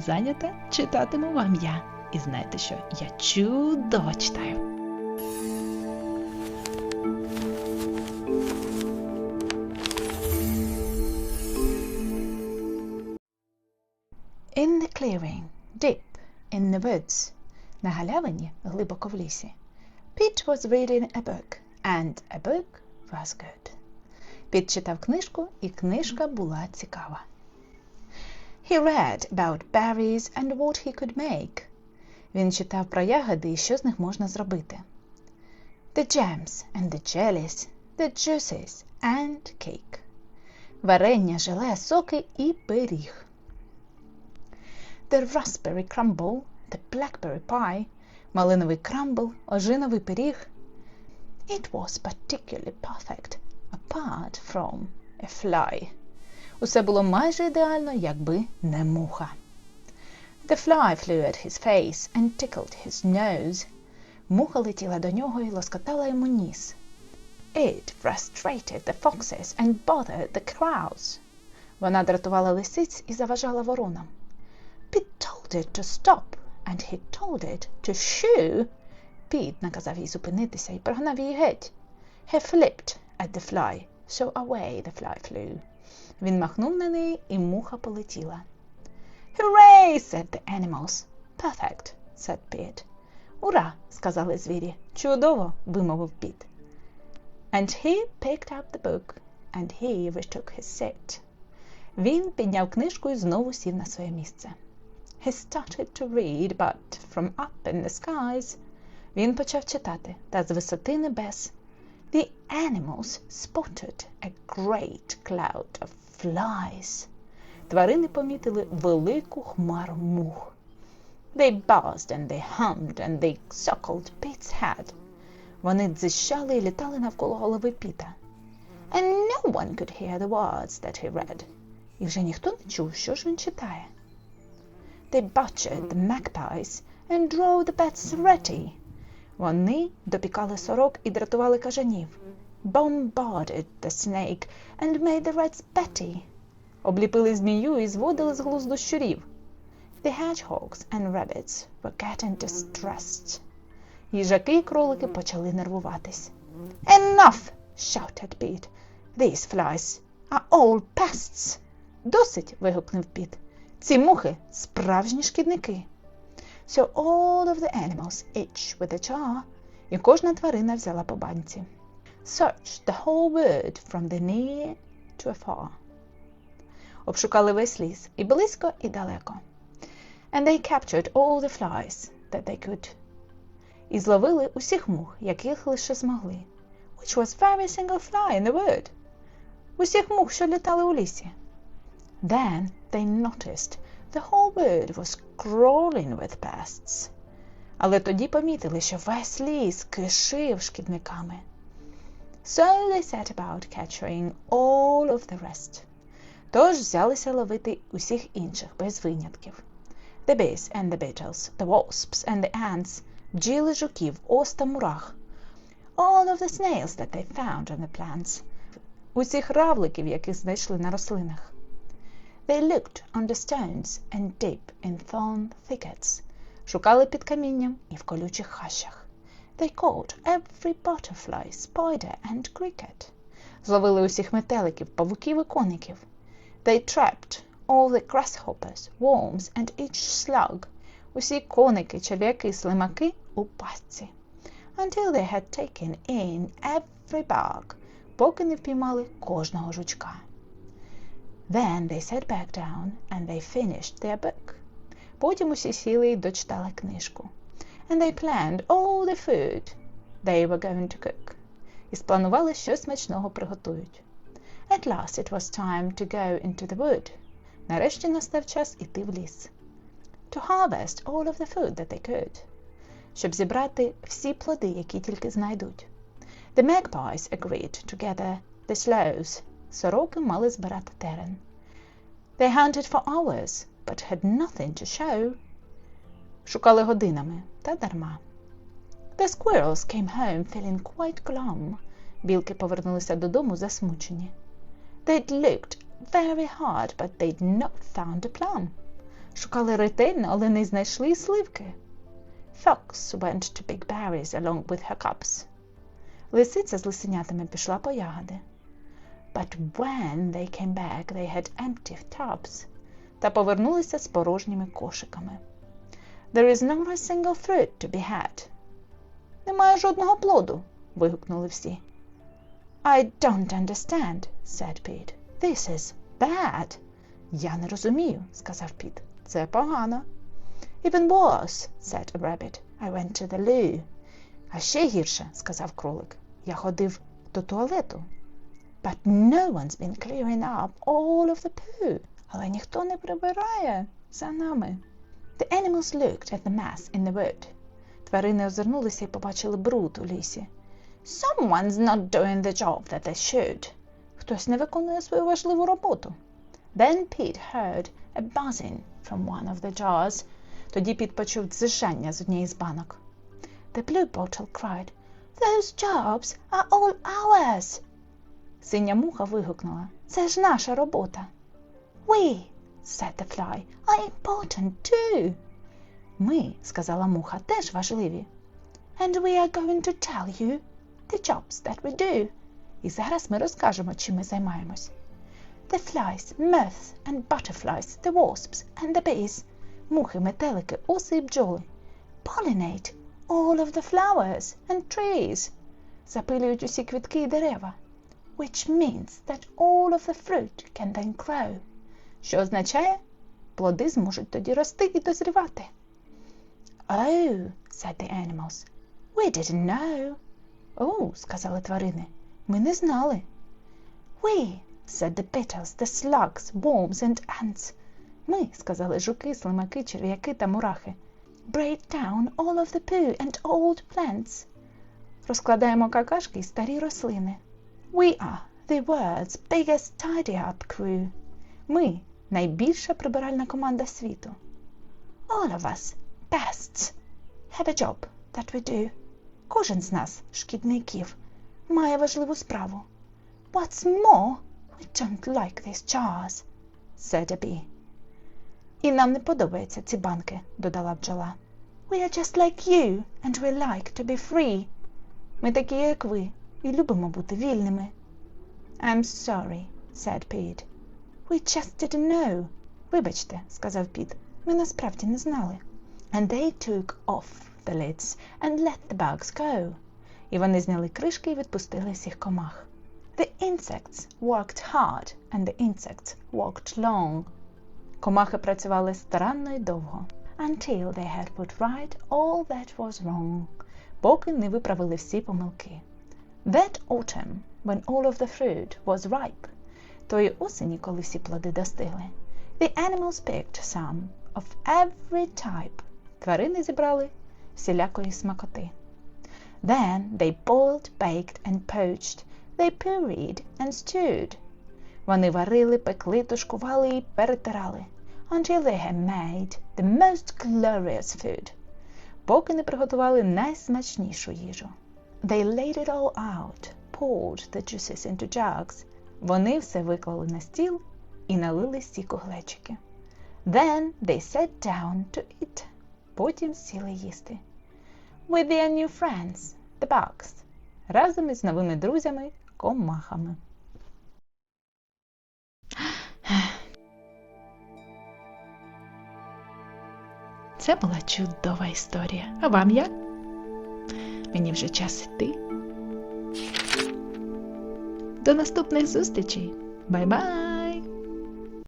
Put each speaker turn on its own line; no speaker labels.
сьогодні зайнята, читатиму вам я. І знаєте що? Я чудово читаю. In the clearing, deep in the woods, на галявині, глибоко в лісі, Pete was reading a book, and a book was good. Піт читав книжку, і книжка була цікава. He read about berries and what he could make. Він читав про ягоди і що з них можна зробити. The jams and the jellies, the juices and cake. Варення, желе, соки і пиріг. The raspberry crumble, the blackberry pie, малиновий крамбл, ожиновий пиріг. It was particularly perfect, apart from a fly. Усе було майже ідеально, якби не муха. The fly flew at his face and tickled his nose. Муха летіла до нього і лоскотала йому ніс. It frustrated the foxes and bothered the crows. Вона дратувала лисиць і заважала воронам. Pete told it to stop, and he told it to shoo. Піт наказав їй зупинитися і прогнав її геть. He flipped at the fly, so away the fly flew. Він махнув на неї, і муха полетіла. Hooray! said the animals. Perfect, said Pete. Ура! сказали звірі. Чудово! вимовив Піт. And he picked up the book, and he retook his seat. Він підняв книжку і знову сів на своє місце. He started to read, but from up in the skies. Він почав читати, та з висоти небес. The animals spotted a great cloud of flies. Тварини помітили велику хмару мух. They buzzed and they hummed and they circled Pete's head. Вони дзищали і літали навколо голови Піта. And no one could hear the words that he read. І вже ніхто не чув, що ж він читає. They butchered the magpies and drove the bats ready. Вони допікали сорок і дратували кажанів. Bombarded the snake and made the rats betty. Обліпили змію і зводили з глузду щурів. The hedgehogs and rabbits were getting distressed. Їжаки і кролики почали нервуватись. Enough! shouted Pete. These flies are all pests. Досить. вигукнув Піт. Ці мухи справжні шкідники. So all of the animals, each with a jar, і кожна тварина взяла по банці. Searched the whole wood from the near to afar. Обшукали весь ліс і близько, і далеко. And they captured all the flies that they could. І зловили усіх мух, яких лише змогли. Which was very single fly in the wood. Усіх мух, що літали у лісі. Then they noticed the whole wood was crawling with pests. Але тоді помітили, що весь ліс кишив шкідниками. So they set about capturing all of the rest. Тож взялися ловити усіх інших без винятків. The bees and the beetles, the wasps and the ants, бджіли жуків, ос та мурах. All of the snails that they found on the plants. Усіх равликів, яких знайшли на рослинах. They looked under stones and deep in thorn thickets. Шукали під камінням і в колючих хащах. They caught every butterfly, spider and cricket. Зловили усіх метеликів, павуків і коників. They trapped all the grasshoppers, worms and each slug. Усі коники, черв'яки, слимаки у пастці. Until they had taken in every bug, поки не впіймали кожного жучка. Then they sat back down and they finished their book. Потім усі сіли і дочитали книжку. And they planned all the food they were going to cook. І спланували, що смачного приготують. At last it was time to go into the wood. Нарешті настав час іти в ліс. To harvest all of the food that they could. Щоб зібрати всі плоди, які тільки знайдуть. The magpies agreed to gather the sloes. Сороки мали збирати терен. They hunted for hours, but had nothing to show. Шукали годинами, та дарма. The squirrels came home feeling quite glum. Білки повернулися додому засмучені. They'd looked very hard, but they'd not found a plum. Шукали ретельно, але не знайшли сливки. Fox went to pick berries along with her cubs. Лисиця з лисенятами пішла по ягоди. But when they came back, they had empty tubs. Та повернулися з порожніми кошиками. There is not a single fruit to be had. Немає жодного плоду. вигукнули всі. I don't understand, said Pete. This is bad. Я не розумію, сказав Піт. Це погано. Even worse, said a rabbit. I went to the loo. А ще гірше, сказав кролик. Я ходив до туалету. But no one's been clearing up all of the poo. Але ніхто не прибирає за нами. The animals looked at the mess in the wood. Тварини озирнулися і побачили бруд у лісі. Someone's not doing the job that they should. Хтось не виконує свою важливу роботу. Then Pete heard a buzzing from one of the jars. Тоді Піт почув дзижання з однієї з банок. The blue bottle cried, Those jobs are all ours. Синя муха вигукнула, це ж наша робота. We, said the fly, are important too. Ми, сказала муха, теж важливі. And we are going to tell you the jobs that we do. І зараз ми розкажемо, чим ми займаємось. The flies, moths and butterflies, the wasps and the bees. Мухи, метелики, оси і бджоли. Pollinate all of the flowers and trees. Запилюють усі квітки і дерева. Which means that all of the fruit can then grow. Що означає, плоди зможуть тоді рости і дозрівати. Oh, said the animals. We didn't know. О, сказали тварини. Ми не знали. We, said the beetles, the slugs, worms and ants. Ми, сказали жуки, слимаки, черв'яки та мурахи. Break down all of the poo and old plants. Розкладаємо какашки і старі рослини. We are the world's biggest tidy-up crew. Ми – найбільша прибиральна команда світу. All of us, pests, have a job that we do. Кожен з нас, шкідників, має важливу справу. What's more, we don't like these jars, said a bee. І нам не подобаються ці банки, додала бджола. We are just like you, and we like to be free. Ми такі, як ви, і любимо бути вільними. I'm sorry, said Pete. We just didn't know. Вибачте, сказав Піт. Ми насправді не знали. And they took off the lids and let the bugs go. І вони зняли кришки і відпустили всіх комах. The insects worked hard, and the insects worked long. Комахи працювали старанно і довго. Until they had put right all that was wrong. Поки не виправили всі помилки. That autumn, when all of the fruit was ripe, тої осені, коли всі плоди достигли, the animals picked some of every type. Тварини зібрали всілякої смакоти. Then they boiled, baked and poached. They pureed and stewed. Вони варили, пекли, тушкували і перетирали. Until they had made the most glorious food. Поки не приготували найсмачнішу їжу. They laid it all out, poured the juices into jugs. Вони все виклали на стіл і налили сіку глечики. Then they sat down to eat. Потім сіли їсти. With their new friends, the bugs. Разом із новими друзями комахами. Це була чудова історія. А вам як? Мені вже час іти. До наступних зустрічей. Бай-бай!